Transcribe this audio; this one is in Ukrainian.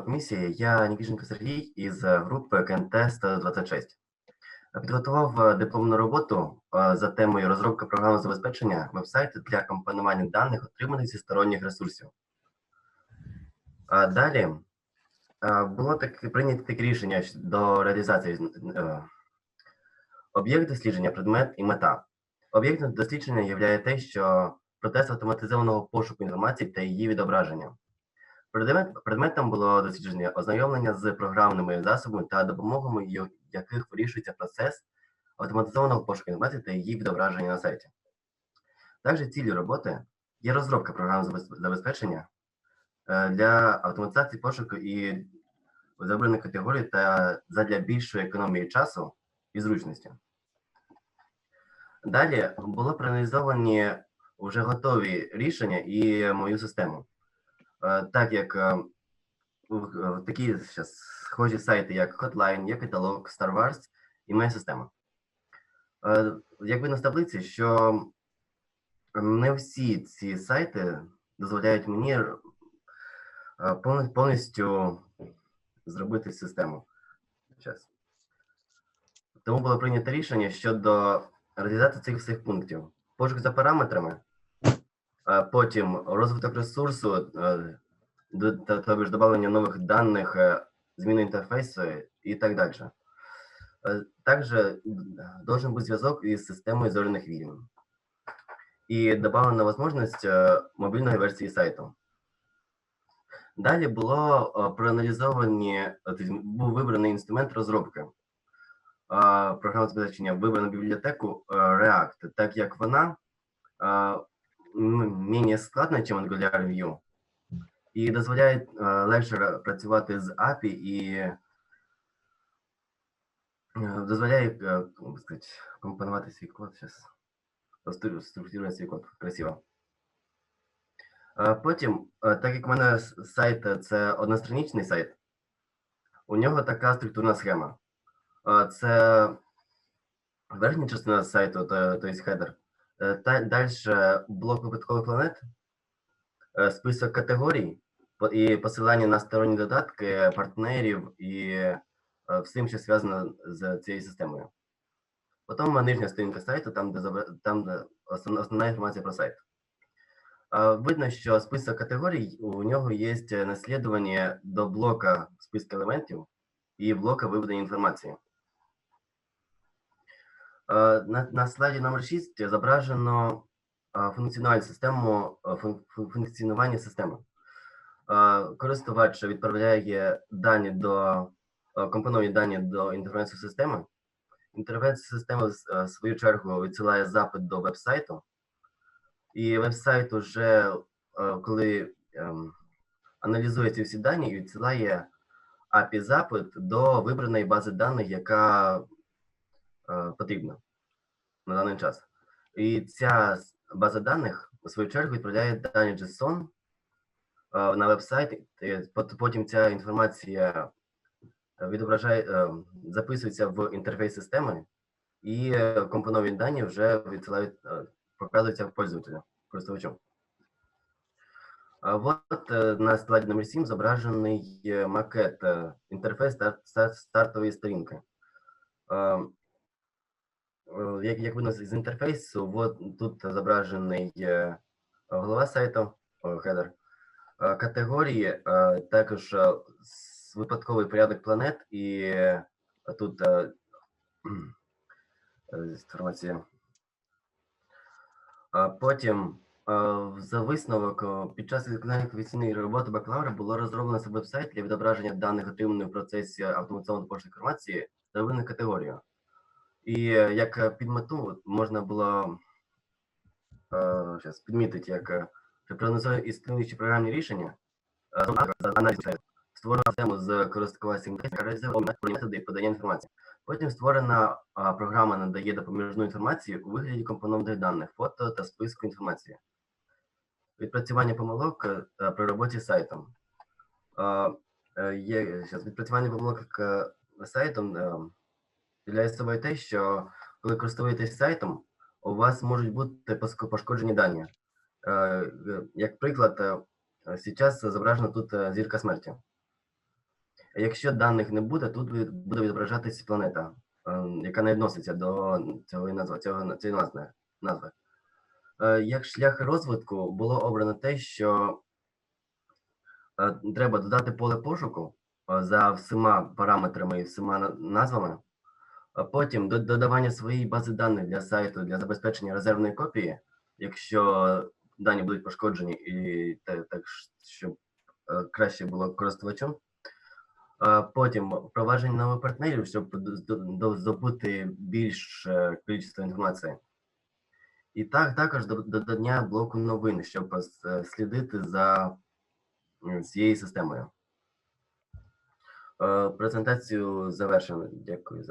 Комісія, я Нікішенко Сергій із е, групи КНТ 126. Підготував е, дипломну роботу е, за темою розробка програми забезпечення вебсайту для компонування даних, отриманих зі сторонніх ресурсів. А Далі е, було таке прийнято таке рішення до реалізації е, об'єкт дослідження, предмет і мета. Об'єктом дослідження є те, що процес автоматизованого пошуку інформації та її відображення. Предмет, предметом було дослідження ознайомлення з програмними засобами та допомогами, яких вирішується процес автоматизованого пошуку інформації та її відображення на сайті. Також ціллю роботи є розробка програм забезпечення е, для автоматизації пошуку і забраних категорій та задля більшої економії часу і зручності. Далі було проаналізовані вже готові рішення і мою систему. Е, Так як е, е, такі щас схожі сайти, як Hotline, є каталог, Star Wars і моя система. Як видно з таблиці, що не всі ці сайти дозволяють мені повністю зробити систему. Тому було прийнято рішення щодо реалізації цих всіх пунктів. Пошук за параметрами, потім розвиток ресурсу, е, тобто ж додавання нових даних, е, зміна інтерфейсу і так далі. Е, Також должен бути зв'язок із системою зоряних вільн. І додана можливість е, мобільної версії сайту. Далі було е, проаналізовані, е, був вибраний інструмент розробки. Е, Програма забезпечення вибрана бібліотеку е, React, так як вона м- менее складна, ніж Angular Vue, і дозволяє е, легше ра- працювати з API і е, дозволяє е, сказати, компонувати свій код. Зараз структурувати свій код красиво. Потім, так як в мене сайт це одностраничний сайт, у нього така структурна схема. Це верхня частина сайту, то, тобто хедер. Е, далі блок випадкових планет, е, список категорій і посилання на сторонні додатки, партнерів і е, всім, що зв'язано з цією системою. Потім нижня сторінка сайту, там, де, там, де основна, основна інформація про сайт. Видно, що список категорій у нього є наслідування до блока списку елементів і блока виведення інформації. Е, На, на слайді номер 6 зображено е, функціональну систему е, фун- фун- функціонування системи. Користувач відправляє дані до компонує дані до інтерфейсу системи. Інтерфейс системи в свою чергу відсилає запит до веб-сайту. І веб-сайт уже коли ем, аналізує ці всі дані відсилає API запит до вибраної бази даних, яка потрібна на даний час. І ця база даних, у свою чергу, відправляє дані JSON е, на веб-сайт. Потім ця інформація е, відображає, е, записується в інтерфейс системи, і е, компоновані дані вже відсилають, е, показуються пользователю, користувачу. От е, на слайді номер 7 зображений е, макет, е, інтерфейс старт, старт, стартової сторінки. Е, Як, як видно з інтерфейсу, от тут зображений е, голова сайту, хедер, е, категорії, також випадковий порядок планет і тут інформація. Потім, за висновок, під час виконання роботи бакалавра було розроблено веб-сайт для відображення даних, отриманих в процесі автоматизованої пошуки інформації та вибрану категорію. І е, як е, під мету можна було е, підмітити, як проаналізує існуючі програмні рішення, аналіз сайту, створено систему з користувацьким методи подання інформації. Потім створена програма надає допоміжну інформацію у вигляді компонованих даних, фото та списку інформації. Відпрацювання помилок при роботі з сайтом. Є щас, відпрацювання помилок сайтом являє собою те, що коли користуєтесь сайтом, у вас можуть бути пошкоджені дані. Е, е, Як приклад, зараз зображена тут зірка смерті. Якщо даних не буде, тут буде відображатись планета, яка не відноситься до цього назви, цього, цієї назви. Е, Як шлях розвитку було обрано те, що е, треба додати поле пошуку е, за всіма параметрами і всіма назвами, потім додавання своєї бази даних для сайту для забезпечення резервної копії, якщо дані будуть пошкоджені, і так, щоб е, краще було користувачам. Потім впровадження нових партнерів, щоб здобути більше кількість інформації. І так також додання блоку новин, щоб слідити за цією системою. Е, Презентацію завершено. Дякую.